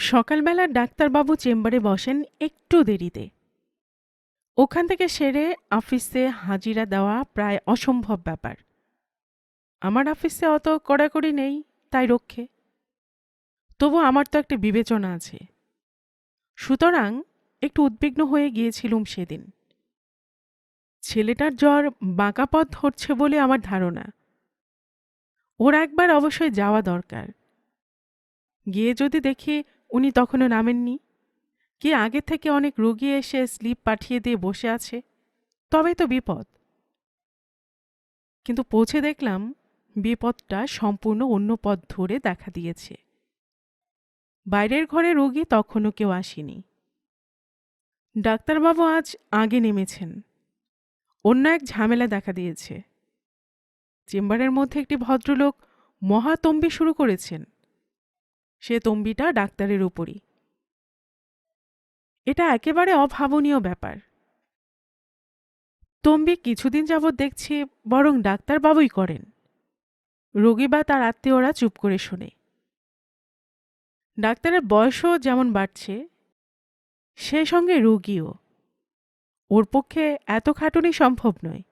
সকালবেলা ডাক্তারবাবু চেম্বারে বসেন একটু দেরিতে। ওখান থেকে সেরে অফিসে হাজিরা দেওয়া প্রায় অসম্ভব ব্যাপার। আমার অফিসে অত কড়াকড়ি নেই, তাই রক্ষে। তবু আমার তো একটা বিবেচনা আছে। সুতরাং একটু উদ্বিগ্ন হয়ে গিয়েছিলুম সেদিন। ছেলেটার জ্বর বাঁকা পথ ধরছে বলে আমার ধারণা। ওর একবার অবশ্যই যাওয়া দরকার। গিয়ে যদি দেখি উনি তখনও নামেননি। কি আগে থেকে অনেক রোগী এসে স্লিপ পাঠিয়ে দিয়ে বসে আছে, তবেই তো বিপদ। কিন্তু পৌঁছে দেখলাম বিপদটা সম্পূর্ণ অন্য পথ ধরে দেখা দিয়েছে। বাইরের ঘরে রোগী তখনও কেউ আসেনি। ডাক্তারবাবু আজ আগে নেমেছেন। অন্য এক ঝামেলা দেখা দিয়েছে। চেম্বারের মধ্যে একটি ভদ্রলোক মহাতম্বি শুরু করেছেন। সে তম্বিটা ডাক্তারের উপরই। এটা একেবারে অভাবনীয় ব্যাপার। তম্বি কিছুদিন যাবৎ দেখছি বরং ডাক্তারবাবুই করেন। রোগী বা তার আত্মীয়রা চুপ করে শোনে। ডাক্তারের বয়সও যেমন বাড়ছে সেই সঙ্গে রোগীও। ওর পক্ষে এত খাটুনি সম্ভব নয়।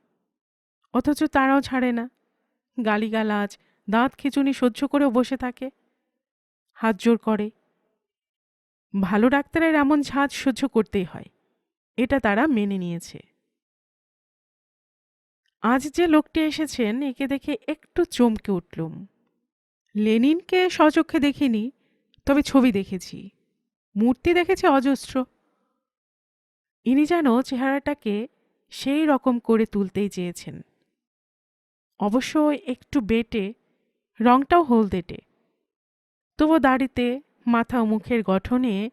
অথচ তারাও ছাড়ে না। গালিগালাজ, দাঁত খিচুনি সহ্য করেও বসে থাকে। হাত জোর করে। ভালো ডাক্তারের এমন ঝাঁজ সহ্য করতেই হয়, এটা তারা মেনে নিয়েছে। আজ যে লোকটি এসেছেন, একে দেখে একটু চমকে উঠলুম। লেনিনকে সচক্ষে দেখিনি, তবে ছবি দেখেছি। মূর্তি দেখেছি অজস্র। ইনি যেন চেহারাটাকে সেই রকম করে তুলতেই চেয়েছেন। অবশ্য একটু বেটে, রংটাও হলদেটে তবু দাড়িতে মাথা ও মুখের গঠনে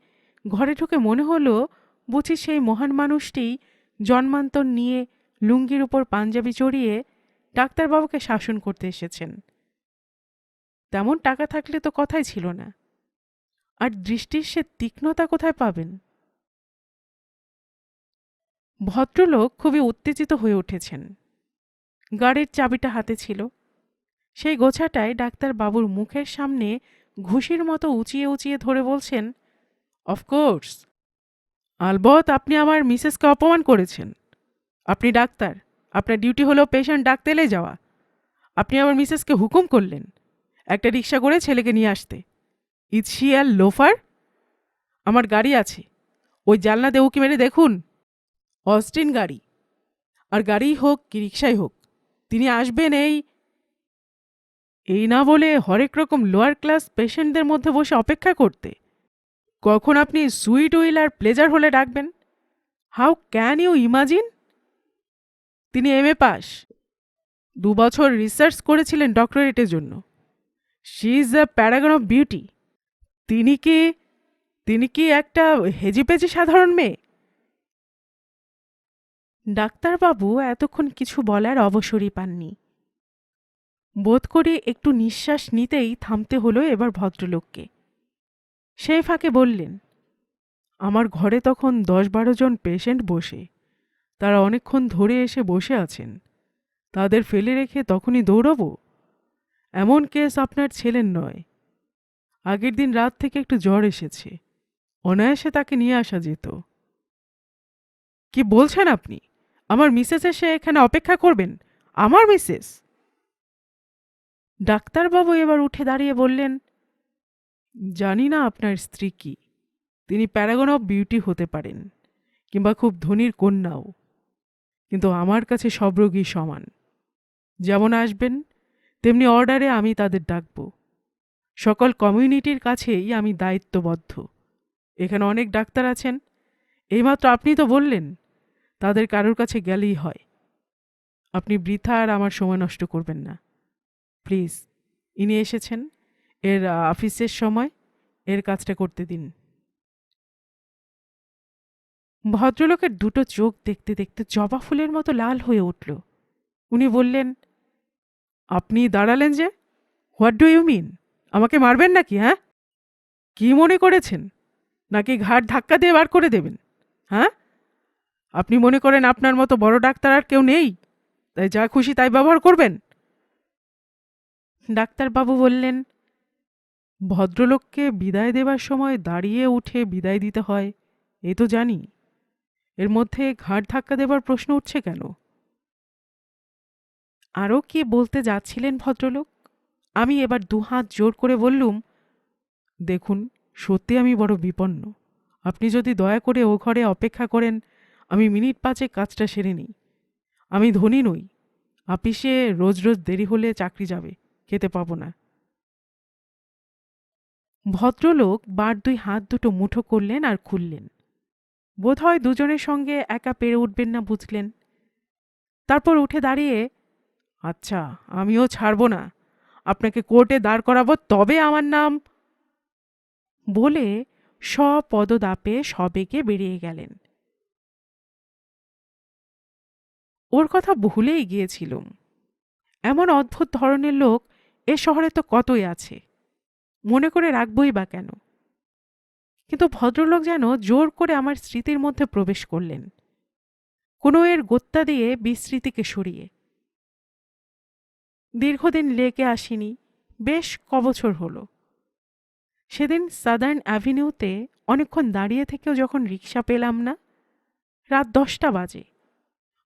ঘরে ঢুকে মনে হলো, বুঝি সেই মহান মানুষটি জন্মান্তর নিয়ে লুঙ্গির উপর পাঞ্জাবি চড়িয়ে ডাক্তারবাবুকে শাসন করতে এসেছেন। তেমন টাকা থাকলে তো কথাই ছিল না। আর দৃষ্টির সে তীক্ষ্ণতা কোথায় পাবেন? ভদ্রলোক খুবই উত্তেজিত হয়ে উঠেছেন। গাড়ির চাবিটা হাতে ছিল। সেই গোছাটায় ডাক্তারবাবুর মুখের সামনে ঘুষির মতো উঁচিয়ে উঁচিয়ে ধরে বলছেন অফকোর্স আলবত, আপনি আমার মিসেসকে অপমান করেছেন। আপনি ডাক্তার। আপনার ডিউটি হলো পেশেন্ট ডাকতে এলে যাওয়া। আপনি আমার মিসেসকে হুকুম করলেন, একটা রিক্সা করে ছেলেকে নিয়ে আসতে। শি আর লোফার? আমার গাড়ি আছে। ওই জানলা দিয়ে উকি মেরে দেখুন। অস্টিন গাড়ি। আর গাড়িই হোক কি রিক্সাই হোক, তিনি আসবেন এই এই না বলে হরেক রকম লোয়ার ক্লাস পেশেন্টদের মধ্যে বসে অপেক্ষা করতে। কখন আপনি সুইট উইল আর প্লেজার হলে ডাকবেন? হাউ ক্যান ইউ ইমাজিন তিনি এম এ পাস। দু বছর রিসার্চ করেছিলেন ডক্টরেটের জন্য। She is the paragon of beauty তিনি কি তিনি কি একটা হেজিপেজি সাধারণ মেয়ে? ডাক্তারবাবু এতক্ষণ কিছু বলার অবসরই পাননি। বোধ করে একটু নিঃশ্বাস নিতেই থামতে হলো এবার ভদ্রলোককে। সেই ফাঁকে বললেন, আমার ঘরে তখন দশ বারো জন পেশেন্ট বসে। তারা অনেকক্ষণ ধরে এসে বসে আছেন। তাদের ফেলে রেখে তখনই দৌড়ব? এমন কেস আপনার ছেলের নয়। আগের দিন রাত থেকে একটু জ্বর এসেছে। অনায়াসে তাকে নিয়ে আসা যেত। কি বলছেন আপনি? আমার মিসেস এসে এখানে অপেক্ষা করবেন? আমার মিসেস? ডাক্তারবাবু এবার উঠে দাঁড়িয়ে বললেন, জানি না আপনার স্ত্রী কি। তিনি প্যারাগন অফ বিউটি হতে পারেন, কিংবা খুব ধনীর কন্যাও। কিন্তু আমার কাছে সব রোগী সমান। যেমন আসবেন, তেমনি অর্ডারে আমি তাদের ডাকব। সকল কমিউনিটির কাছেই আমি দায়িত্ববদ্ধ। এখানে অনেক ডাক্তার আছেন। এইমাত্র আপনি তো বললেন, তাদের কারোর কাছে গেলেই হয়। আপনি বৃথা আর আমার সময় নষ্ট করবেন না। প্লিজ, ইনি এসেছেন। এর অফিসের সময় এর কাজটা করতে দিন। ভদ্রলোকের দুটো চোখ দেখতে দেখতে জবা ফুলের মতো লাল হয়ে উঠল। উনি বললেন, আপনি দাঁড়ালেন যে, হোয়াট ডু ইউ মিন? আমাকে মারবেন নাকি হ্যাঁ? কি মনে করেছেন? নাকি ঘাট ধাক্কা দিয়ে বার করে দেবেন হ্যাঁ? আপনি মনে করেন আপনার মতো বড় ডাক্তার আর কেউ নেই, তাই যা খুশি তাই ব্যবহার করবেন? ডাক্তারবাবু বললেন, ভদ্রলোককে বিদায় দেবার সময় দাঁড়িয়ে উঠে বিদায় দিতে হয়, এ তো জানি। এর মধ্যে ঘাড় ধাক্কা দেবার প্রশ্ন উঠছে কেন? আরও কি বলতে যাচ্ছিলেন ভদ্রলোক? আমি এবার দুহাত জোর করে বললুম, দেখুন, সত্যি আমি বড় বিপন্ন। আপনি যদি দয়া করে ও ঘরে অপেক্ষা করেন, আমি মিনিট পাঁচে কাজটা সেরে নিই। আমি ধনী নই। আপিসে রোজ রোজ দেরি হলে চাকরি যাবে। খেতে পাবো না। ভদ্রলোক বার দুই হাত দুটো মুঠো করলেন আর খুললেন। বোধহয় দুজনের সঙ্গে একা পেরে উঠবেন না বুঝলেন। তারপর উঠে দাঁড়িয়ে আচ্ছা আমিও ছাড়ব না। আপনাকে কোর্টে দাঁড় করাবো, তবে আমার নাম বলে সপদদাপে সবেগে বেরিয়ে গেলেন। ওর কথা ভুলেই গিয়েছিলুম। এমন অদ্ভুত ধরনের লোক এ শহরে তো কতই আছে? মনে করে রাখবই বা কেন? কিন্তু ভদ্রলোক যেন জোর করে আমার স্মৃতির মধ্যে প্রবেশ করলেন। কোনো এর গোত্তা দিয়ে বিস্মৃতিকে সরিয়ে। দীর্ঘদিন লেকে আসিনি, বেশ কবছর হলো। সেদিন সাদার্ন অ্যাভিনিউতে অনেকক্ষণ দাঁড়িয়ে থেকেও যখন রিক্সা পেলাম না, রাত দশটা বাজে।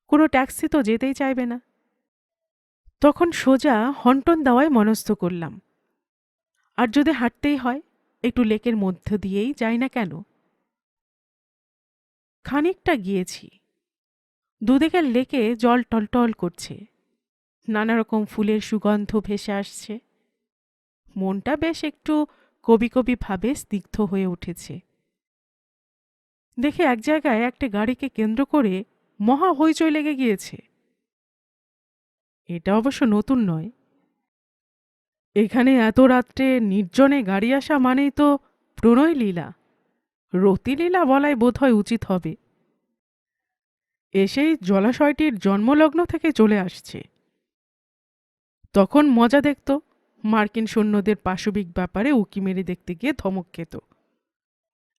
কোনো ট্যাক্সি তো যেতেই চাইবে না। তখন সোজা হন্টন দেওয়ায় মনস্থ করলাম। আর যদি হাঁটতেই হয়, একটু লেকের মধ্য দিয়েই যাই না কেন? খানিকটা গিয়েছি। দুদিকের লেকে জল টলটল করছে। নানা রকম ফুলের সুগন্ধ ভেসে আসছে। মনটা বেশ একটু কবি কবি ভাবে স্নিগ্ধ হয়ে উঠেছে। দেখে এক জায়গায় একটা গাড়িকে কেন্দ্র করে মহা হইচই লেগে গিয়েছে। এটা অবশ্য নতুন নয়। এখানে এত রাত্রে নির্জনে গাড়ি আসা মানেই তো প্রণয় লীলা। রতিলীলা বলাই বোধহয় উচিত হবে। এসেই জলাশয়টির জন্মলগ্ন থেকে চলে আসছে। তখন মজা দেখত, মার্কিন সৈন্যদের পাশবিক ব্যাপারে উকি মেরে দেখতে গিয়ে ধমক খেত।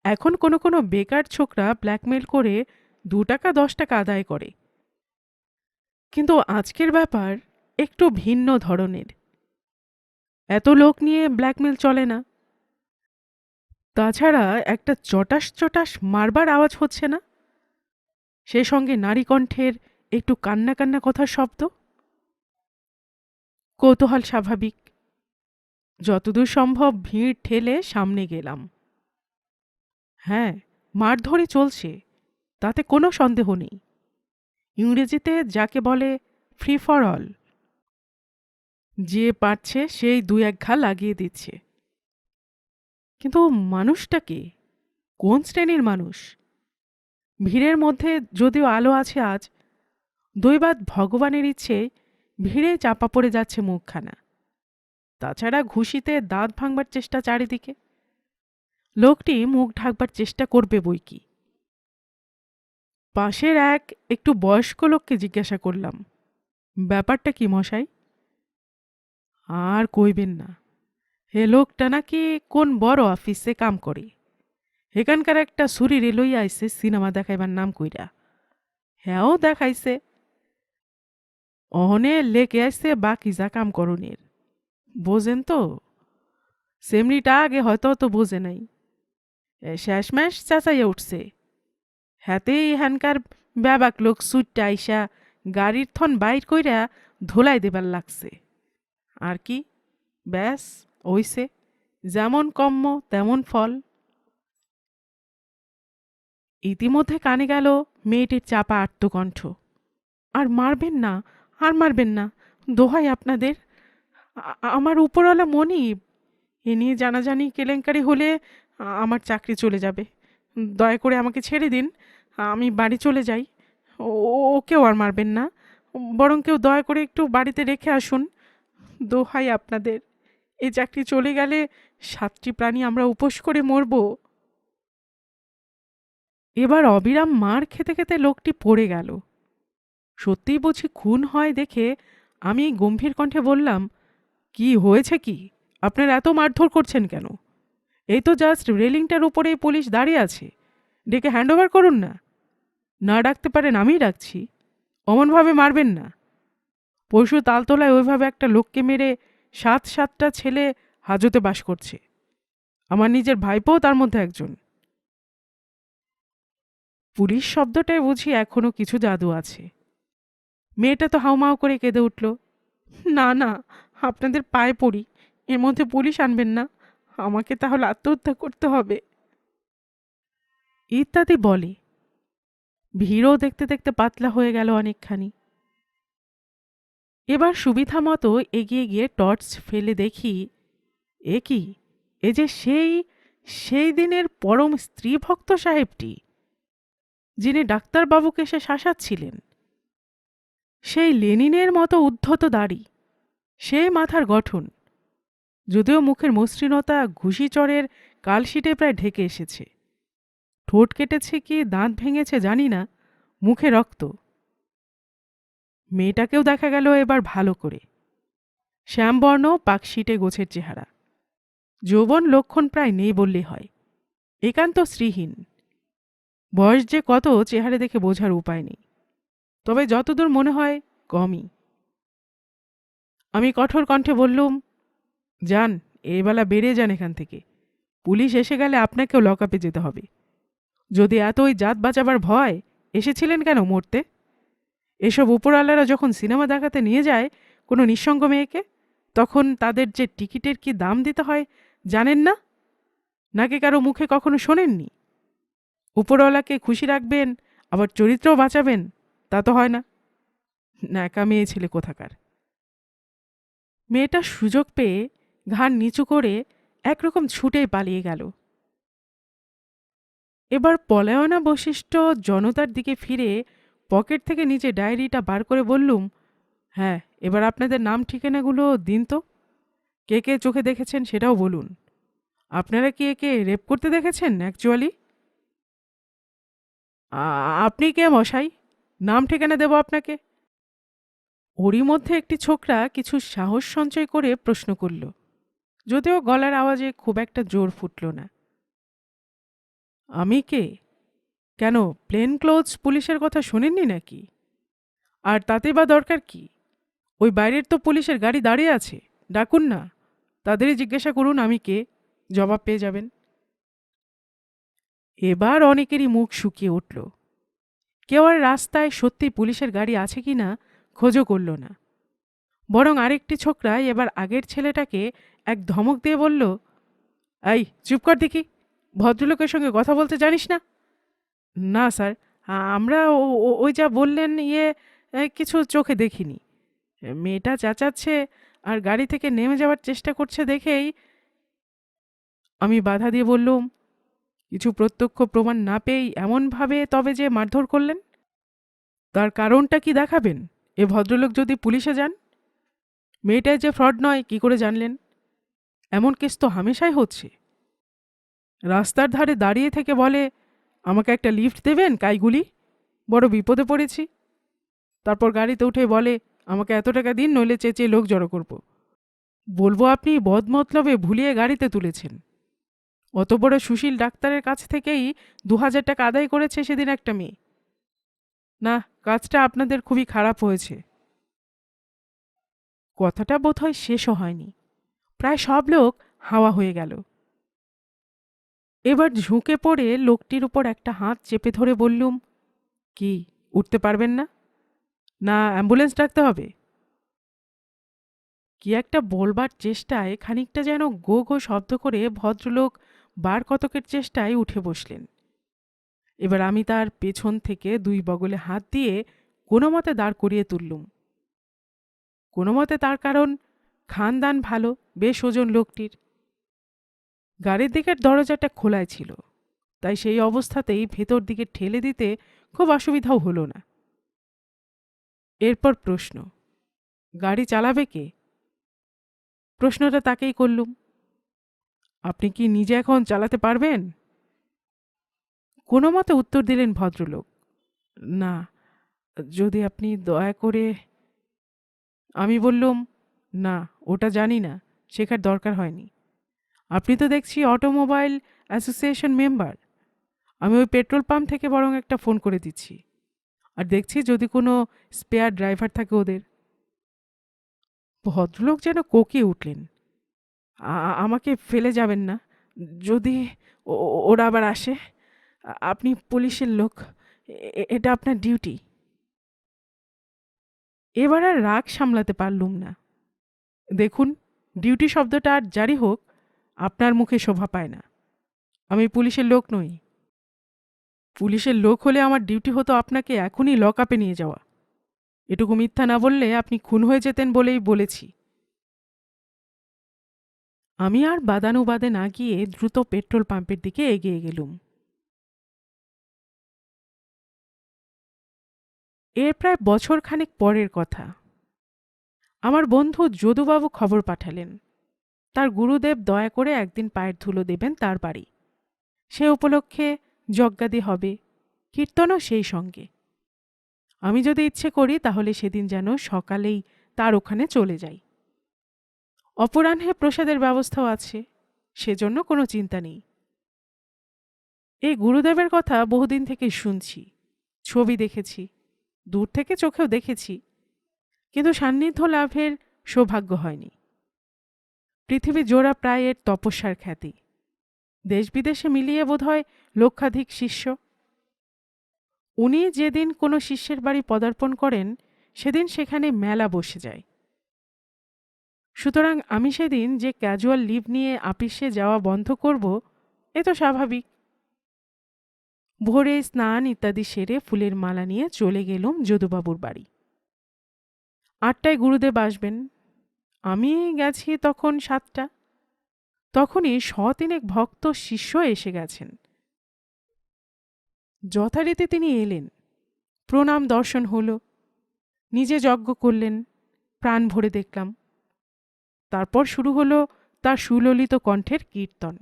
এখন কোনো কোনো বেকার ছোকরা ব্ল্যাকমেল করে দু টাকা, দশ টাকা আদায় করে। কিন্তু আজকের ব্যাপার একটু ভিন্ন ধরনের। এত লোক নিয়ে ব্ল্যাকমেল চলে না। তাছাড়া একটা চটাস চটাস মারবার আওয়াজ হচ্ছে না? সে সঙ্গে নারী কণ্ঠের একটু কান্না কান্না কথার শব্দ? কৌতূহল স্বাভাবিক। যতদূর সম্ভব ভিড় ঠেলে সামনে গেলাম। হ্যাঁ মারধরে চলছে, তাতে কোনো সন্দেহ নেই। ইংরেজিতে যাকে বলে ফ্রি ফর অল যে পারছে সেই দু এক ঘা লাগিয়ে দিচ্ছে। কিন্তু মানুষটা কে? কোন শ্রেণির মানুষ? ভিড়ের মধ্যে যদিও আলো আছে আজ দৈবাদ ভগবানের ইচ্ছে ভিড়ে চাপা পড়ে যাচ্ছে মুখখানা। তাছাড়া ঘুষিতে দাঁত ভাঙবার চেষ্টা চারিদিকে। লোকটি মুখ ঢাকবার চেষ্টা করবে বই কি? পাশের এক একটু বয়স্ক লোককে জিজ্ঞাসা করলাম, ব্যাপারটা কি মশাই? আর কইবেন না, হে লোকটা নাকি কোন বড় অফিসে কাম করে, এখানকার একটা শরীরে লইয়া আইসে সিনেমা দেখাইবার নাম কইরা হ্যাঁও দেখাইছে, অহনে লেকে আসছে বাকি যা কাম করণের, বোঝেন তো, সেমনিটা আগে হয়তো তো বোঝে নাই শেষমেশ চেঁচাইয়া উঠছে। হাতেই এখানকার ব্যাবাক লোক সুটটা আইসা গাড়ির থন বাইর কইরা ধোলাই দেবার লাগছে। আর কি? ব্যাস ওইসে যেমন কম্ম, তেমন ফল। ইতিমধ্যে কানে গেল মেয়েটির চাপা আত্মকণ্ঠ। আর মারবেন না, আর মারবেন না, দোহাই আপনাদের। আমার উপরওয়ালা মনিব। এ নিয়ে জানাজানি কেলেঙ্কারি হলে আমার চাকরি চলে যাবে। দয়া করে আমাকে ছেড়ে দিন। আমি বাড়ি চলে যাই। ওকেও আর মারবেন না। বরং কেউ দয়া করে একটু বাড়িতে রেখে আসুন। দোহাই আপনাদের। এই চাকরি চলে গেলে সাতটি প্রাণী আমরা উপোস করে মরব। এবার অবিরাম মার খেতে খেতে লোকটি পড়ে গেল। সত্যিই বুঝি খুন হয় দেখে আমি গম্ভীর কণ্ঠে বললাম, কি হয়েছে কি? আপনারা এত মারধর করছেন কেন? এই তো জাস্ট রেলিংটার উপরেই পুলিশ দাঁড়িয়ে আছে। ডেকে হ্যান্ডওভার করুন না। না ডাকতে পারেন, আমিই ডাকছি। অমনভাবে মারবেন না। পরশু তালতলায় ওইভাবে একটা লোককে মেরে সাত সাতটা ছেলে হাজতে বাস করছে। আমার নিজের ভাইপোও তার মধ্যে একজন। পুলিশ শব্দটায় বুঝি এখনও কিছু জাদু আছে। মেয়েটা তো হাউমাউ করে কেঁদে উঠল। না না, আপনাদের পায়ে পড়ি, এর মধ্যে পুলিশ আনবেন না। আমাকে তাহলে আত্মহত্যা করতে হবে। ইত্যাদি বলে। ভিড়ও দেখতে দেখতে পাতলা হয়ে গেল অনেকখানি। এবার সুবিধা মতো এগিয়ে গিয়ে টর্চ ফেলে দেখি, এ কি? এ যে সেই সেই দিনের পরম স্ত্রীভক্ত সাহেবটি, যিনি ডাক্তারবাবুকে সে শাসাচ্ছিলেন। সেই লেনিনের মতো উদ্ধত দাড়ি, সে মাথার গঠন যদিও মুখের মসৃণতা ঘুষিচড়ের কালশিটে প্রায় ঢেকে এসেছে। ঠোঁট কেটেছে কি, দাঁত ভেঙেছে জানি না, মুখে রক্ত। মেয়েটাকেও দেখা গেল এবার ভালো করে। শ্যামবর্ণ পাকশিটে গোছের চেহারা। যৌবন লক্ষণ প্রায় নেই বললেই হয়। একান্ত শ্রীহীন বয়স যে কত, চেহারা দেখে বোঝার উপায় নেই। তবে যতদূর মনে হয়, কমই। আমি কঠোর কণ্ঠে বললুম যান, এবেলা বেরিয়ে যান এখান থেকে। পুলিশ এসে গেলে আপনাকেও লকআপে যেতে হবে। যদি এত ওই জাত বাঁচাবার ভয়, এসেছিলেন কেন মরতে? এসব উপরওয়ালারা যখন সিনেমা দেখাতে নিয়ে যায় কোনো নিঃসঙ্গ মেয়েকে, তখন তাদের যে টিকিটের কি দাম দিতে হয়, জানেন না? নাকি কারও মুখে কখনো শোনেননি? উপরওয়ালাকে খুশি রাখবেন, আবার চরিত্রও বাঁচাবেন, তা তো হয় না। ন্যাকা মেয়ে ছেলে কোথাকার? মেয়েটা সুযোগ পেয়ে ঘাড় নিচু করে একরকম ছুটেই পালিয়ে গেল। এবার পলায়না বৈশিষ্ট্য জনতার দিকে ফিরে পকেট থেকে নিচে ডায়েরিটা বার করে বললুম হ্যাঁ এবার আপনাদের নাম ঠিকানাগুলো দিন তো। কে কে চোখে দেখেছেন সেটাও বলুন। আপনারা কি একে রেপ করতে দেখেছেন অ্যাকচুয়ালি আপনি কে মশাই? নাম ঠিকানা দেব আপনাকে? ওরই মধ্যে একটি ছোকরা কিছু সাহস সঞ্চয় করে প্রশ্ন করল। যদিও গলার আওয়াজে খুব একটা জোর ফুটল না। আমি কে? কেন প্লেন ক্লোথস পুলিশের কথা শোনেননি নাকি? আর তাতে বা দরকার কি? ওই বাইরের তো পুলিশের গাড়ি দাঁড়িয়ে আছে, ডাকুন না। তাদেরই জিজ্ঞাসা করুন আমি কে, জবাব পেয়ে যাবেন। এবার অনেকেরই মুখ শুকিয়ে উঠল। কেউ আর রাস্তায় সত্যি পুলিশের গাড়ি আছে কি না, খোঁজও করল না। বরং আরেকটি ছোকরা এবার আগের ছেলেটাকে এক ধমক দিয়ে বলল, এই, চুপ কর দেখি। ভদ্রলোকের সঙ্গে কথা বলতে জানিস না? না, স্যার। আমরা ওই যা বললেন ইয়ে কিছু চোখে দেখিনি। মেয়েটা চাচাচ্ছে আর গাড়ি থেকে নেমে যাওয়ার চেষ্টা করছে দেখেই আমি বাধা দিয়ে বললুম, কিছু প্রত্যক্ষ প্রমাণ না পেয়েই এমনভাবে তবে যে মারধর করলেন? তার কারণটা কি দেখাবেন? এ ভদ্রলোক যদি পুলিশে যান? মেয়েটায় যে ফ্রড নয়, কি করে জানলেন? এমন কেস তো হামেশাই হচ্ছে। রাস্তার ধারে দাঁড়িয়ে থেকে বলে, আমাকে একটা লিফট দেবেন, কাইগুলি? বড় বিপদে পড়েছি। তারপর গাড়িতে উঠে বলে, আমাকে এত টাকা দিন, নইলে চেঁচিয়ে লোক জড়ো করব। বলব আপনি, বদমতলবে ভুলিয়ে গাড়িতে তুলেছেন। অত বড় সুশীল ডাক্তারের কাছ থেকেই দু হাজার টাকা আদায় করেছে সেদিন একটা মেয়ে। না, কাজটা আপনাদের খুবই খারাপ হয়েছে। কথাটা বোধহয় শেষও হয়নি। প্রায় সব লোক হাওয়া হয়ে গেল। এবার ঝুঁকে পড়ে লোকটির উপর একটা হাত চেপে ধরে বললুম, কি, উঠতে পারবেন না? না, অ্যাম্বুলেন্স ডাকতে হবে? কি একটা বলবার চেষ্টায় খানিকটা যেন গো গো শব্দ করে ভদ্রলোক বার কতকের চেষ্টায় উঠে বসলেন। এবার আমি তার পেছন থেকে দুই বগলে হাত দিয়ে কোনো মতে দাঁড় করিয়ে তুললুম। কোনো মতে তার কারণ খানদান ভালো, বেশ ওজন লোকটির। গাড়ির দিকের দরজাটা খোলায় ছিল, তাই সেই অবস্থাতেই ভেতর দিকে ঠেলে দিতে খুব অসুবিধাও হলো না। এরপর প্রশ্ন, গাড়ি চালাবে কে? প্রশ্নটা তাকেই করলুম, আপনি কি নিজে এখন চালাতে পারবেন? কোনো মতে উত্তর দিলেন ভদ্রলোক, না, যদি আপনি দয়া করে, আমি বললুম না, ওটা জানি না, শেখার দরকার হয়নি। আপনি তো দেখছি অটোমোবাইল অ্যাসোসিয়েশন মেম্বার। আমি ওই পেট্রোল পাম্প থেকে বরং একটা ফোন করে দিচ্ছি। আর দেখছি যদি কোনো স্পেয়ার ড্রাইভার থাকে ওদের। ভদ্রলোক যেন কোকিয়ে উঠলেন। আমাকে ফেলে যাবেন না। যদি ওরা আবার আসে। আপনি পুলিশের লোক। এটা আপনার ডিউটি। এবার আর রাগ সামলাতে পারলুম না। দেখুন, ডিউটি শব্দটা আর জারি হোক, আপনার মুখে শোভা পায় না। আমি পুলিশের লোক নই। পুলিশের লোক হলে আমার ডিউটি হতো আপনাকে এখনই লক আপে নিয়ে যাওয়া। এটুকু মিথ্যা না বললে আপনি খুন হয়ে যেতেন বলেই বলেছি। আমি আর বাদানুবাদে না গিয়ে দ্রুত পেট্রোল পাম্পের দিকে এগিয়ে গেলুম। এর প্রায় বছরখানেক পরের কথা। আমার বন্ধু যদুবাবু খবর পাঠালেন। তার গুরুদেব দয়া করে একদিন পায়ের ধুলো দেবেন তার বাড়ি। সে উপলক্ষে যজ্ঞাদি হবে, কীর্তনও সেই সঙ্গে। আমি যদি ইচ্ছে করি তাহলে সেদিন যেন সকালেই তার ওখানে চলে যাই। অপরাহ্নে প্রসাদের ব্যবস্থাও আছে, সেজন্য কোনো চিন্তা নেই। এই গুরুদেবের কথা বহুদিন থেকে শুনছি, ছবি দেখেছি, দূর থেকে চোখেও দেখেছি। কিন্তু সান্নিধ্য লাভের সৌভাগ্য হয়নি। পৃথিবী জোড়া প্রায় এর তপস্যার খ্যাতি। দেশ বিদেশে মিলিয়ে বোধহয় লক্ষাধিক শিষ্য। উনি যেদিন কোনো শিষ্যের বাড়ি পদার্পণ করেন, সেদিন সেখানে মেলা বসে যায়। সুতরাং আমি সেদিন যে ক্যাজুয়াল লিভ নিয়ে আপিসে যাওয়া বন্ধ করব, এ তো স্বাভাবিক। ভোরে স্নান ইত্যাদি সেরে ফুলের মালা নিয়ে চলে গেলুম যদুবাবুর বাড়ি। আটটায় গুরুদেব আসবেন। আমি গেছি তখন সাতটা। তখনই শতিনেক ভক্ত শিষ্য এসে গেছেন। যথারীতি তিনি এলেন। প্রণাম দর্শন হল। নিজে যজ্ঞ করলেন, প্রাণ ভরে দেখলাম। তারপর শুরু হলো তার সুললিত কণ্ঠের কীর্তন।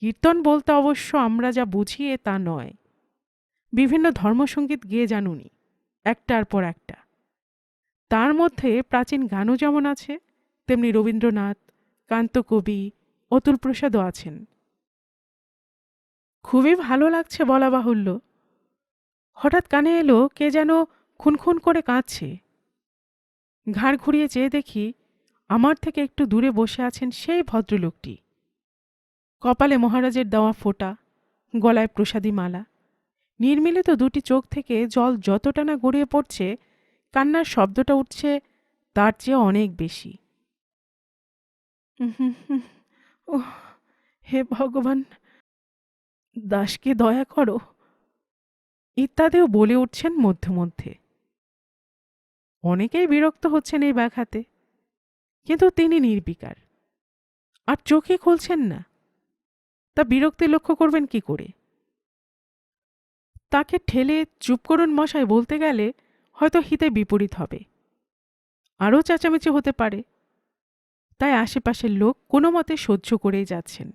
কীর্তন বলতে অবশ্য আমরা যা বুঝি এ তা নয়। বিভিন্ন ধর্মসঙ্গীত গেয়ে জানুনি, একটার পর একটা। তার মধ্যে প্রাচীন গানও যেমন আছে, তেমনি রবীন্দ্রনাথ, কান্তকবি, অতুল প্রসাদও আছেন। খুবই ভালো লাগছে বলা বাহুল্য। হঠাৎ কানে এলো কে যেন খুনখুন করে কাঁদছে। ঘাড় ঘুরিয়ে চেয়ে দেখি আমার থেকে একটু দূরে বসে আছেন সেই ভদ্রলোকটি। কপালে মহারাজের দেওয়া ফোঁটা, গলায় প্রসাদী মালা। নির্মিলিত দুটি চোখ থেকে জল যতটা না গড়িয়ে পড়ছে কান্নার শব্দটা উঠছে তার চেয়ে অনেক বেশি। ও হে ভগবান দাসকে দয়া করো। ইত্যাদিও বলে উঠছেন মধ্যে মধ্যে। অনেকেই বিরক্ত হচ্ছেন এই ব্যাঘাতে কিন্তু তিনি নির্বিকার। আর চোখে খুলছেন না। তা বিরক্তি লক্ষ্য করবেন কি করে? তাকে ঠেলে চুপ করুন মশাই বলতে গেলে হয়তো হিতে বিপরীত হবে। আরও চেঁচামেচি হতে পারে। তাই আশেপাশের লোক কোনো মতে সহ্য করেই যাচ্ছেন।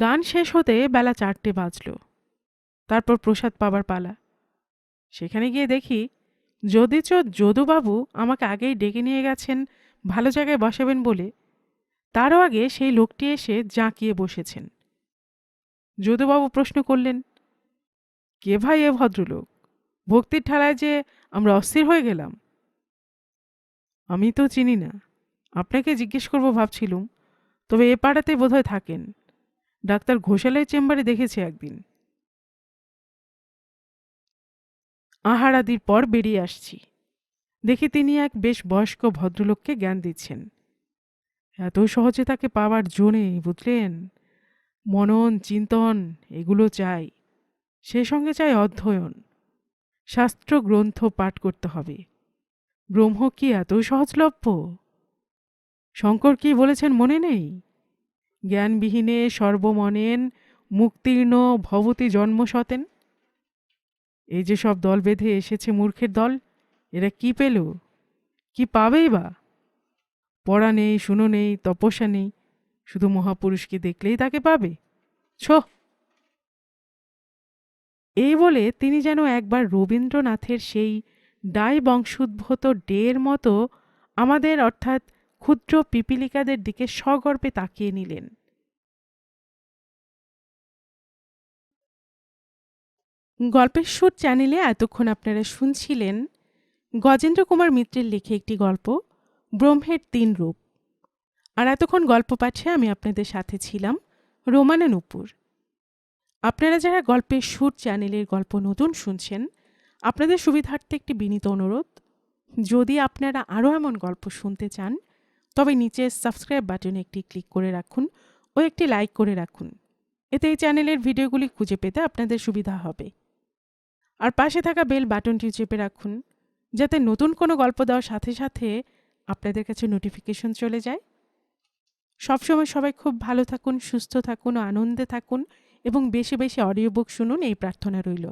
গান শেষ হতে বেলা চারটে বাজল। তারপর প্রসাদ পাবার পালা। সেখানে গিয়ে দেখি যদিচ যদুবাবু আমাকে আগেই ডেকে নিয়ে গেছেন, ভালো জায়গায় বসাবেন বলে। তারও আগে সেই লোকটি এসে জাঁকিয়ে বসেছেন। যদুবাবু প্রশ্ন করলেন কে ভাই এ ভদ্রলোক? ভক্তির ঠালায় যে আমরা অস্থির হয়ে গেলাম? আমি তো চিনি না। আপনাকে জিজ্ঞেস করব ভাবছিলুম, তবে এ পাড়াতে বোধহয় থাকেন। ডাক্তার ঘোষালের চেম্বারে দেখেছি একদিন। আহারাদির পর বেরিয়ে আসছি। দেখি তিনি এক বেশ বয়স্ক ভদ্রলোককে জ্ঞান দিচ্ছেন। এত সহজে তাকে পাওয়ার জো নেই, বুঝলেন? মনন, চিন্তন, এগুলো চাই। সে সঙ্গে চাই অধ্যয়ন। শাস্ত্র গ্রন্থ পাঠ করতে হবে। ব্রহ্ম কি এত সহজলভ্য? শঙ্কর কি বলেছেন মনে নেই? জ্ঞানবিহীনে সর্বমনেন মুক্তির্ণ ভবতি জন্মসতেন এই যে সব দল বেঁধে এসেছে মূর্খের দল, এরা কি পেল? কি পাবেই বা? পড়া নেই, শুনো নেই, তপস্যা নেই, শুধু মহাপুরুষকে দেখলেই তাকে পাবে। ছ! এই বলে তিনি যেন একবার রবীন্দ্রনাথের সেই ডাই বংশোদ্ভূত ডের মতো আমাদের অর্থাৎ ক্ষুদ্র পিপিলিকাদের দিকে সগর্বে তাকিয়ে নিলেন। গল্পের সুর চ্যানেলে এতক্ষণ আপনারা শুনছিলেন গজেন্দ্র কুমার মিত্রের লেখে একটি গল্প, ব্রহ্মের তিন রূপ। আর এতক্ষণ গল্প পাঠে আমি আপনাদের সাথে ছিলাম রোমানা নুপুর আপনারা যারা গল্পের সুর চ্যানেলের গল্প নতুন শুনছেন, আপনাদের সুবিধার্থে একটি বিনীত অনুরোধ। যদি আপনারা আরও এমন গল্প শুনতে চান, তবে নিচে সাবস্ক্রাইব বাটনে একটি ক্লিক করে রাখুন ও একটি লাইক করে রাখুন। এতে এই চ্যানেলের ভিডিওগুলি খুঁজে পেতে আপনাদের সুবিধা হবে। আর পাশে থাকা বেল বাটনটি চেপে রাখুন, যাতে নতুন কোনো গল্প দেওয়ার সাথে সাথে আপনাদের কাছে নোটিফিকেশন চলে যায়। সবসময় সবাই খুব ভালো থাকুন, সুস্থ থাকুন ও আনন্দে থাকুন। এবং বেশি বেশি অডিও বুক শুনুন এই প্রার্থনা রইল।